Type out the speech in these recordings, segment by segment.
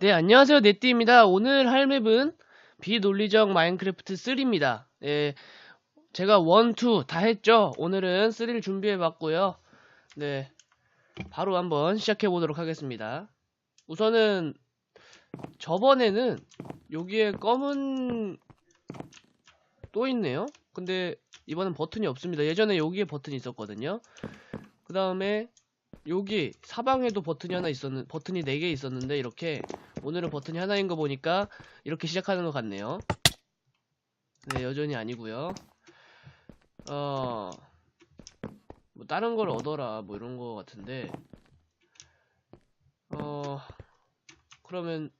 네, 안녕하세요. 네띠입니다. 오늘 할 맵은 비논리적 마인크래프트 3입니다. 예, 제가 1, 2 다 했죠? 오늘은 3를 준비해 봤고요. 네, 바로 한번 시작해 보도록 하겠습니다. 우선은 저번에는 여기에 검은 또 있네요. 근데 이번엔 버튼이 없습니다. 예전에 여기에 버튼이 있었거든요. 그 다음에 여기 사방에도 버튼이 하나 있었는 버튼이 4개 있었는데 이렇게 오늘은 버튼이 하나인 거 보니까 이렇게 시작하는 것 같네요. 네, 여전히 아니고요. 어, 뭐 다른 걸 얻어라 뭐 이런 거 같은데. 어, 그러면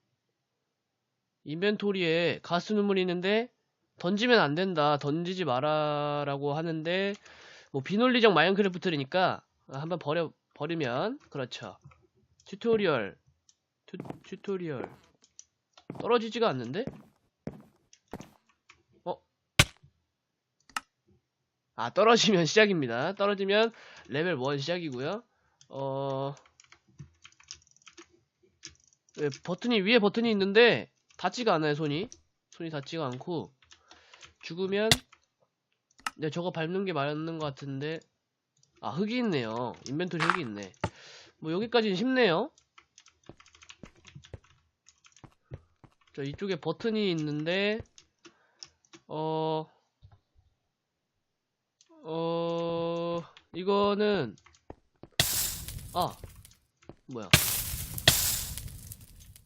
인벤토리에 가스 눈물이 있는데 던지면 안 된다. 던지지 마라라고 하는데 뭐 비논리적 마인크래프트니까 한번 버려 버리면 그렇죠. 튜토리얼 튜, 튜토리얼 떨어지지가 않는데? 어? 아 떨어지면 시작입니다. 떨어지면 레벨 1 시작이고요. 어... 네, 버튼이 위에 버튼이 있는데 닿지가 않아요 손이 손이 닿지가 않고 죽으면 네 저거 밟는 게 맞는 것 같은데 아 흙이 있네요 인벤토리 흙이 있네 뭐 여기까지는 쉽네요 저 이쪽에 버튼이 있는데 어... 어... 이거는 아 뭐야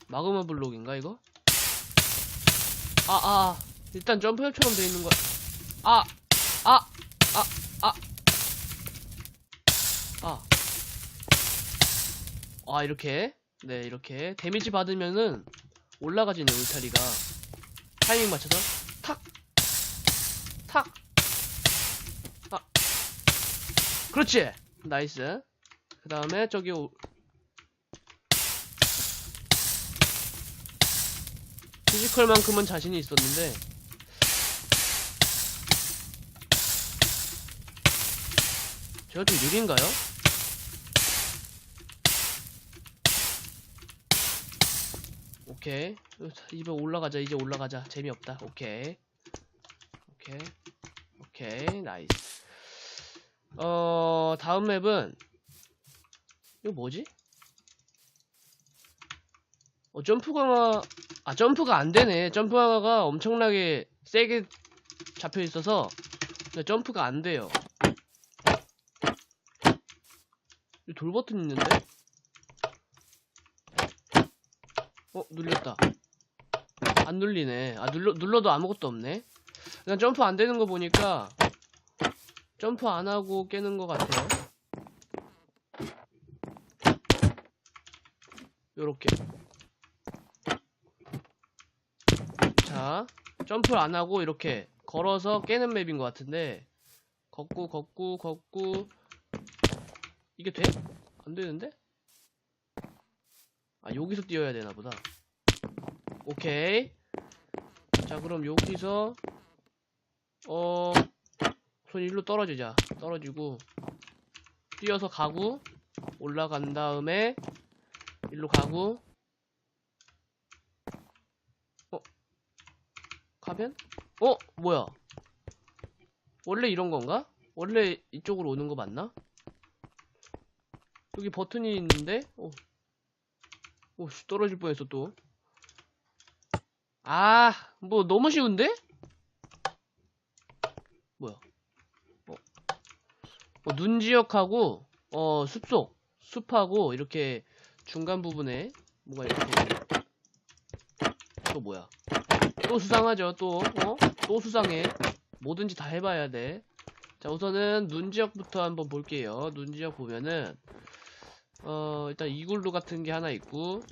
마그마 블록인가 이거? 아, 아, 아. 일단 점프협처럼 돼 있는 거야. 아, 아, 아, 아. 아. 아, 이렇게. 네, 이렇게. 데미지 받으면은 올라가지네, 울타리가. 타이밍 맞춰서 탁! 탁! 아. 그렇지! 나이스. 그 다음에 저기 오- 피지컬만큼은 자신이 있었는데 제가 좀 느린가요? 오케이. 이제 올라가자. 이제 올라가자. 재미없다. 오케이. 오케이. 오케이. 나이스. 어 다음 맵은 이거 뭐지? 어 점프 강화 아 점프가 안 되네. 점프 강화가 엄청나게 세게 잡혀 있어서 점프가 안 돼요. 돌 버튼 있는데 어 눌렸다. 안 눌리네. 아 눌러 눌러도 아무것도 없네. 그냥 점프 안 되는 거 보니까 점프 안 하고 깨는 것 같아요. 요렇게. 자, 점프를 안 하고 이렇게 걸어서 깨는 맵인 것 같은데. 걷고 걷고 걷고. 이게 돼? 안 되는데? 아 여기서 뛰어야 되나 보다. 오케이. 자 그럼 여기서 어손 일로 떨어지자. 떨어지고 뛰어서 가고 올라간 다음에 일로 가고 가면? 어? 뭐야? 원래 이런 건가? 원래 이쪽으로 오는 거 맞나? 여기 버튼이 있는데? 어. 오, 씨, 떨어질 뻔했어, 또. 아, 뭐, 너무 쉬운데? 뭐야? 어. 어, 눈 지역하고, 어, 숲속, 숲하고, 이렇게 중간 부분에 뭐가 이렇게. 또 뭐야? 또 수상하죠 또 어? 또 수상해 뭐든지 다 해봐야 돼자 우선은 눈 지역부터 한번 볼게요 눈 지역 보면은 어 일단 이글루 같은 게 하나 있고.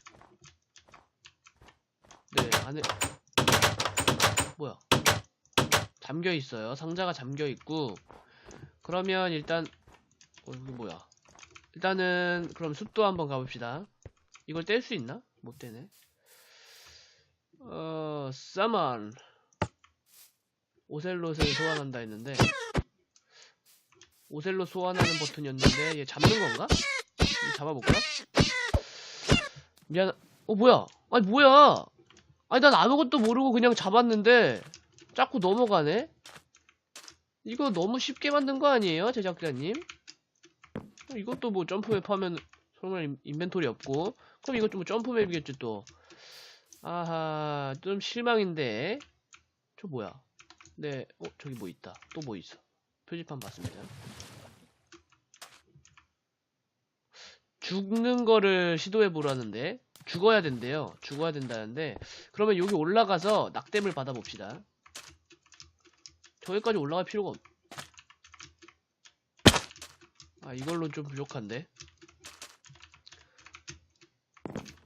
네 안에. 뭐야? 잠겨 있어요. 상자가 잠겨 있고. 그러면 일단 어 이거 뭐야? 일단은 그럼 숲도 한번 가봅시다. 이걸 뗄 수 있나? 못 떼네. 어, 사만. 오셀롯을 소환한다 했는데. 오셀롯 소환하는 버튼이었는데 얘 잡는 건가? 한번 잡아볼까? 미안. 어 뭐야? 아니 뭐야? 아니 난 아무것도 모르고 그냥 잡았는데 자꾸 넘어가네? 이거 너무 쉽게 만든 거 아니에요 제작자님? 어, 이것도 뭐 점프맵 하면 인- 인벤토리 없고. 그럼 이것도 뭐 점프맵이겠지 또. 아하 좀 실망인데. 저 뭐야? 네 어 저기 뭐 있다. 또 뭐 있어? 표지판 봤습니다 죽는 거를 시도해 보라는데 죽어야 된대요. 죽어야 된다는데 그러면 여기 올라가서 낙뎀을 받아봅시다. 저기까지 올라갈 필요가 없... 아 이걸로 좀 부족한데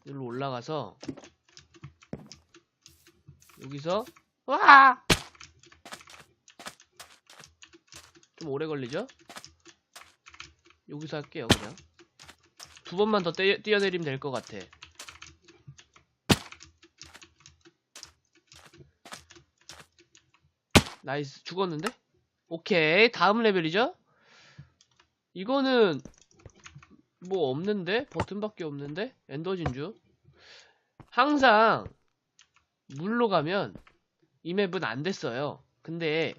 여기로 올라가서 여기서 와! 좀 오래 걸리죠? 여기서 할게요 그냥 두 번만 더 떼- 뛰어내리면 될 것 같아. 나이스 죽었는데? 오케이 다음 레벨이죠? 이거는 뭐 없는데? 버튼밖에 없는데? 엔더 진주 항상 물로 가면 이 맵은 안 됐어요 근데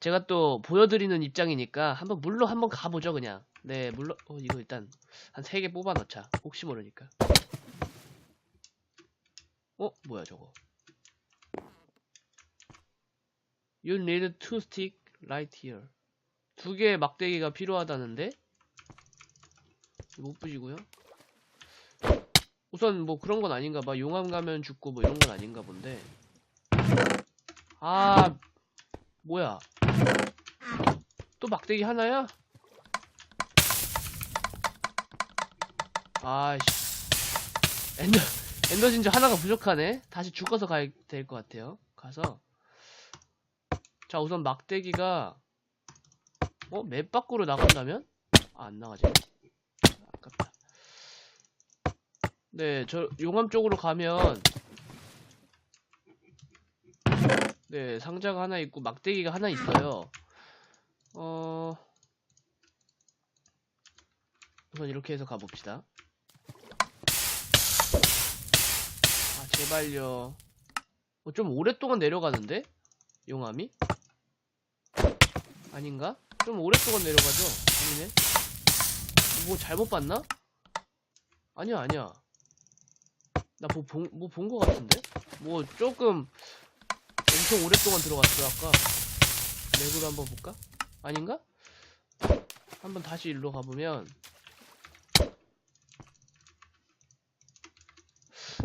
제가 또 보여드리는 입장이니까 한번 물로 한번 가보죠 그냥 네 물로 어 이거 일단 한 3개 뽑아 넣자 혹시 모르니까 어 뭐야 저거 You need two stick right here. 두 개의 막대기가 필요하다는데? 못 부시고요. 우선 뭐 그런 건 아닌가 봐. 용암 가면 죽고 뭐 이런 건 아닌가 본데. 아, 뭐야. 또 막대기 하나야? 아이씨. 엔더, 엔더 진짜 하나가 부족하네. 다시 죽어서 가야 될 것 같아요. 가서. 자 우선 막대기가 어? 맵 밖으로 나간다면? 아, 안 나가지 아깝다 네 저 용암 쪽으로 가면 네 상자가 하나 있고 막대기가 하나 있어요 어 우선 이렇게 해서 가봅시다 제발요 어, 좀 오랫동안 내려가는데? 용암이? 아닌가? 좀 오랫동안 내려가죠? 아니네. 뭐 잘못 봤나? 아니야, 아니야. 나 뭐 본, 뭐 본 거 같은데? 뭐 조금 엄청 오랫동안 들어갔어, 아까. 렉으로 한번 볼까? 아닌가? 한번 다시 일로 가보면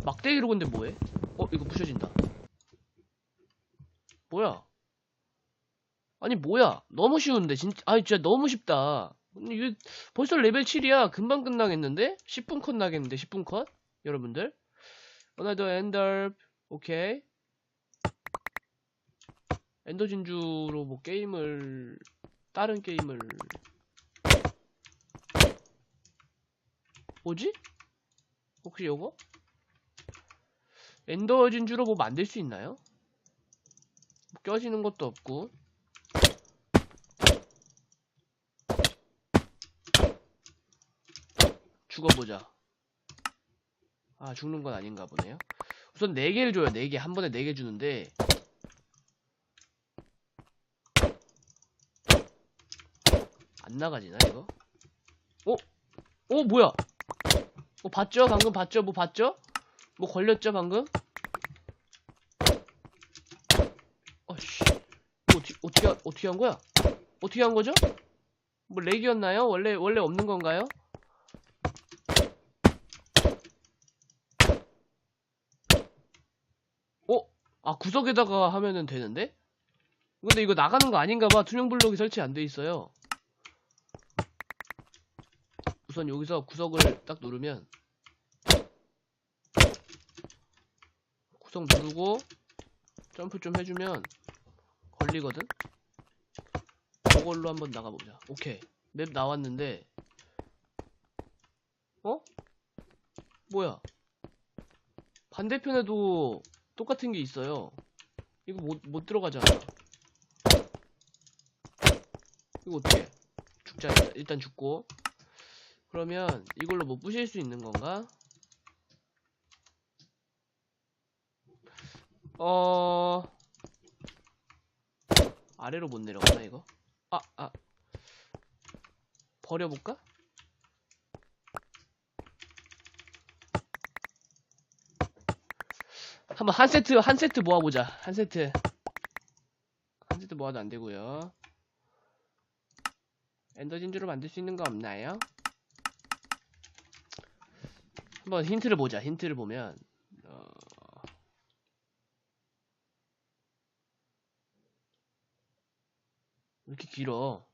막대기로 근데 뭐해? 어, 이거 부셔진다. 뭐야? 아니 뭐야? 너무 쉬운데 진짜. 아니 진짜 너무 쉽다. 이게 벌써 레벨 7이야. 금방 끝나겠는데? 10분 컷 나겠는데 10분 컷? 여러분들. 어나더 엔더 오케이 엔더 진주로 뭐 게임을 다른 게임을. 뭐지? 혹시 요거 엔더 진주로 뭐 만들 수 있나요 뭐 껴지는 것도 없고 죽어보자. 아, 죽는 건 아닌가 보네요. 우선 4개를 줘요, 4개. 한 번에 4개 주는데. 안 나가지나, 이거? 어? 어, 뭐야? 어, 봤죠? 방금 봤죠? 뭐 봤죠? 뭐 걸렸죠, 방금? 어씨. 어떻게, 어떻게, 하- 어떻게 한 거야? 어떻게 한 거죠? 뭐 렉이었나요? 원래, 원래 없는 건가요? 어? 아 구석에다가 하면은 되는데? 근데 이거 나가는 거 아닌가 봐 투명 블록이 설치 안 돼 있어요 우선 여기서 구석을 딱 누르면 구석 누르고 점프 좀 해주면 걸리거든? 저걸로 한번 나가보자 오케이 맵 나왔는데 어? 뭐야 반대편에도 똑같은 게 있어요. 이거 못, 못 들어가잖아. 이거 어떻게? 죽자, 일단 죽고. 그러면 이걸로 뭐 부실 수 있는 건가? 어 아래로 못 내려가나 이거? 아 아. 버려볼까? 한번 한 세트 한 세트 모아보자 한 세트 한 세트 모아도 안 되고요 엔더 진주로 만들 수 있는 거 없나요? 한번 힌트를 보자 힌트를 보면 어... 이렇게 길어.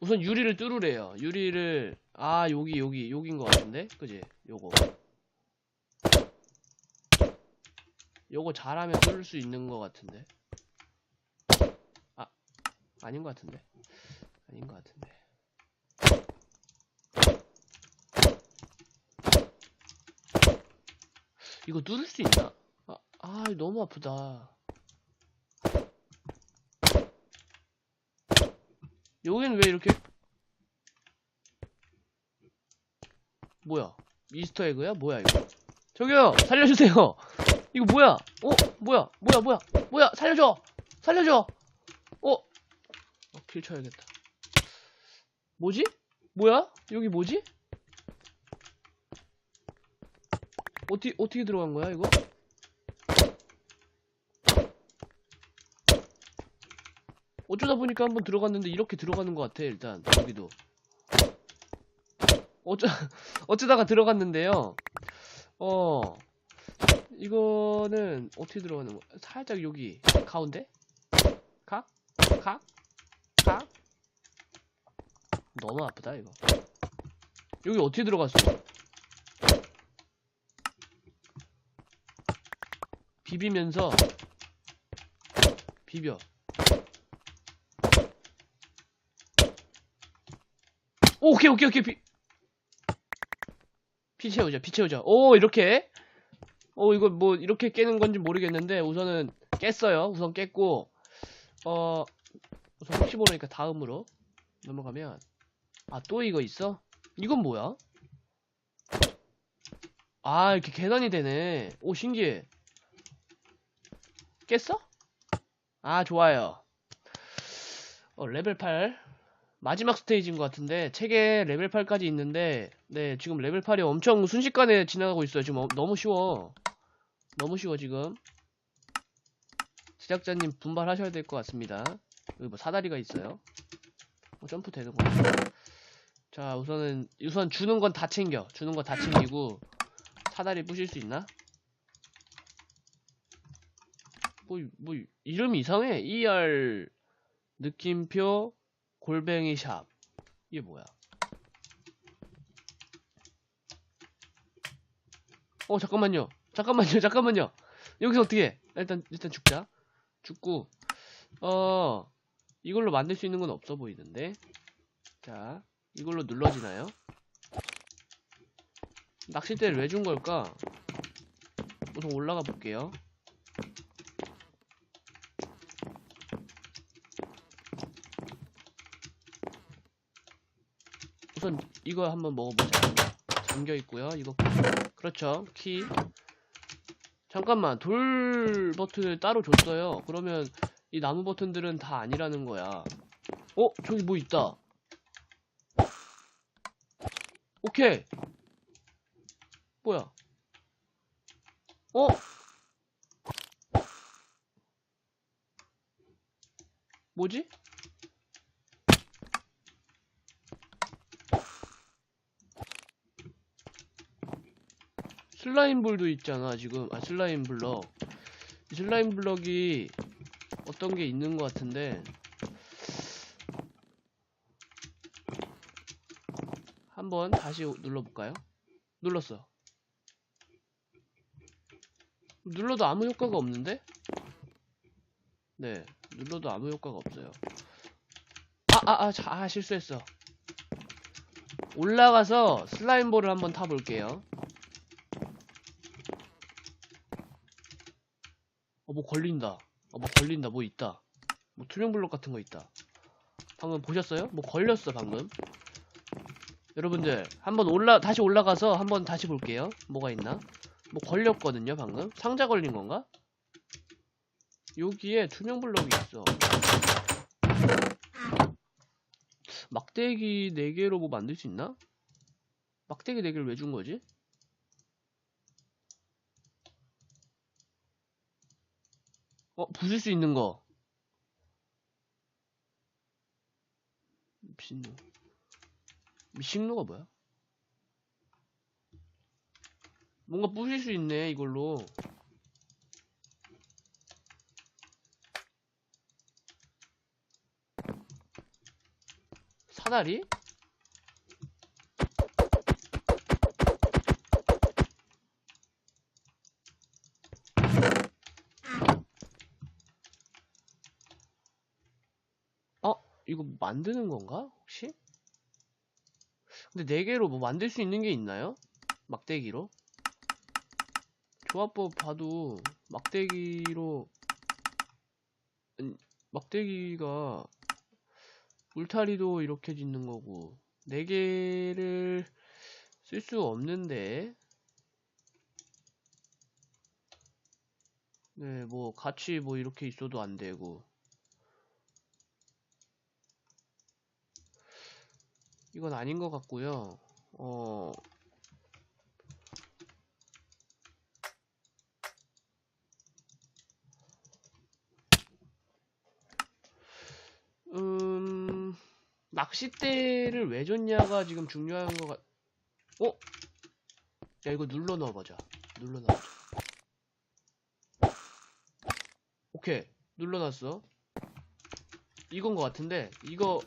우선 유리를 뚫으래요. 유리를 아 여기 여기 여긴 것 같은데? 그지? 요거. 요거 잘하면 뚫을 수 있는 것 같은데? 아 아닌 것 같은데? 아닌 것 같은데. 이거 뚫을 수 있나? 아, 아 너무 아프다 여긴 왜 이렇게 뭐야? 이스터 에그야? 뭐야 이거? 저기요! 살려주세요! 이거 뭐야? 어? 뭐야? 뭐야? 뭐야? 뭐야? 살려줘! 살려줘! 어, 어, 킬 쳐야겠다. 뭐지? 뭐야? 여기 뭐지? 어떻게 어떻게 들어간 거야 이거? 어쩌다 보니까 한번 들어갔는데 이렇게 들어가는 것 같아 일단. 여기도. 어쩌 어쩌다가 들어갔는데요. 어 이거는 어떻게 들어가는 거야 살짝 여기 가운데? 각? 각? 각? 너무 아프다 이거. 여기 어떻게 들어갔어? 비비면서 비벼 오, 오케이 오케이 오케이. 비, 피 채우자 피 채우자 오 이렇게. 오 이거 뭐 이렇게 깨는 건지 모르겠는데 우선은 깼어요. 우선 깼고 어 우선 혹시 모르니까 다음으로 넘어가면 아 또 이거 있어? 이건 뭐야? 아 이렇게 계단이 되네. 오 신기해. 깼어? 아 좋아요. 어 레벨 8 마지막 스테이지인 것 같은데 책에 레벨 8까지 있는데 네 지금 레벨 8이 엄청 순식간에 지나가고 있어요. 지금 어- 너무 쉬워. 너무 쉬워 지금. 제작자님 분발하셔야 될 것 같습니다. 여기 뭐 사다리가 있어요. 어, 점프 되는구나 자 우선은 우선 주는 건 다 챙겨. 주는 거다 챙기고 사다리 부실 수 있나? 뭐, 뭐 이름이 이상해. ER 느낌표 골뱅이 샵. 이게 뭐야? 어 잠깐만요. 잠깐만요. 잠깐만요. 여기서 어떻게 해? 일단 일단 죽자. 죽고. 어 이걸로 만들 수 있는 건 없어 보이는데. 자 이걸로 눌러지나요? 낚싯대를 왜 준 걸까? 우선 올라가 볼게요 우선 이거 한번 먹어보자. 잠겨 있고요. 이거 그렇죠. 키. 잠깐만 돌 버튼을 따로 줬어요. 그러면 이 나무 버튼들은 다 아니라는 거야. 어 저기 뭐 있다. 오케이. 뭐야? 어? 뭐지? 슬라임 볼도 있잖아 지금. 아 슬라임 블럭. 이 슬라임 블럭이 어떤 게 있는 것 같은데. 한번 다시 눌러볼까요? 눌렀어. 눌러도 아무 효과가 없는데? 네 눌러도 아무 효과가 없어요. 아아아 아, 아, 실수했어. 올라가서 슬라임 볼을 한번 타볼게요 뭐 걸린다. 어, 뭐 걸린다. 뭐 있다. 뭐 투명 블록 같은 거 있다. 방금 보셨어요? 뭐 걸렸어, 방금. 여러분들, 한번 올라, 다시 올라가서 한번 다시 볼게요. 뭐가 있나? 뭐 걸렸거든요, 방금. 상자 걸린 건가? 여기에 투명 블럭이 있어. 막대기 4개로 뭐 만들 수 있나? 막대기 4개를 왜 준 거지? 어, 부술 수 있는 거. 미친놈. 미친놈가 뭐야? 뭔가 부실 수 있네, 이걸로. 사다리? 이거 만드는 건가? 혹시? 근데 네 개로 뭐 만들 수 있는 게 있나요? 막대기로? 조합법 봐도 막대기로 음, 막대기가 울타리도 이렇게 짓는 거고 네 개를 쓸 수 없는데 네 뭐 같이 뭐 이렇게 있어도 안 되고 이건 아닌 것 같고요 어 음, 낚싯대를 왜 줬냐가 지금 중요한 거 같, 어? 야, 이거 눌러 넣어보자. 눌러 넣어보자. 오케이. 눌러놨어. 이건 거 같은데, 이거,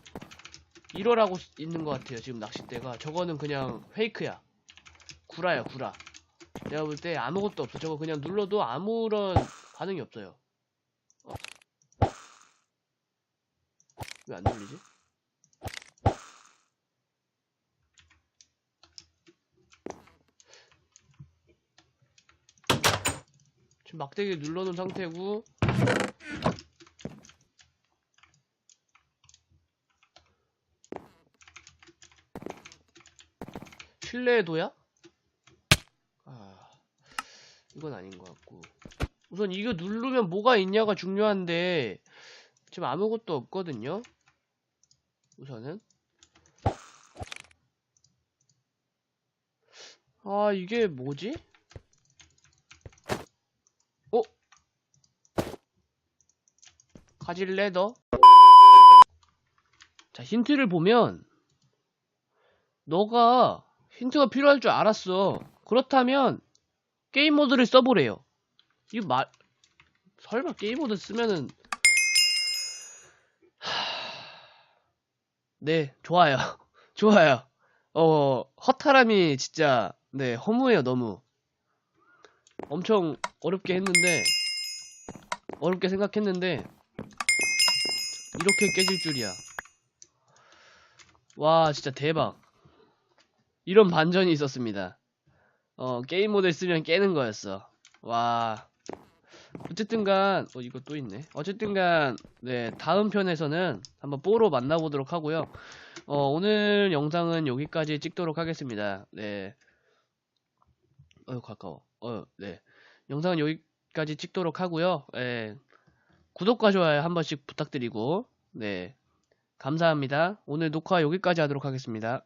이러라고 쓰- 있는 것 같아요. 지금 낚싯대가. 저거는 그냥 페이크야. 구라야, 구라. 내가 볼 때 아무것도 없어. 저거 그냥 눌러도 아무런 반응이 없어요. 왜안 들리지? 지금 막대기 눌러놓은 상태고 실내에도야? 아 이건 아닌 것 같고 우선 이거 누르면 뭐가 있냐가 중요한데 지금 아무것도 없거든요. 우선은. 아, 이게 뭐지? 어? 가질래, 너? 자, 힌트를 보면, 너가 힌트가 필요할 줄 알았어. 그렇다면, 게임 모드를 써보래요. 이거 말, 설마 게임 모드 쓰면은, 네, 좋아요. 좋아요. 어, 허탈함이 진짜, 네, 허무해요, 너무. 엄청 어렵게 했는데, 어렵게 생각했는데, 이렇게 깨질 줄이야. 와, 진짜 대박. 이런 반전이 있었습니다. 어, 게임 모드를 쓰면 깨는 거였어. 와. 어쨌든간 어 이거 또 있네. 어쨌든간 네 다음 편에서는 한번 뽀로 만나보도록 하고요. 어 오늘 영상은 여기까지 찍도록 하겠습니다. 네. 어 가까워. 어 네. 영상은 여기까지 찍도록 하고요. 네. 구독과 좋아요 한 번씩 부탁드리고 네 감사합니다. 오늘 녹화 여기까지 하도록 하겠습니다.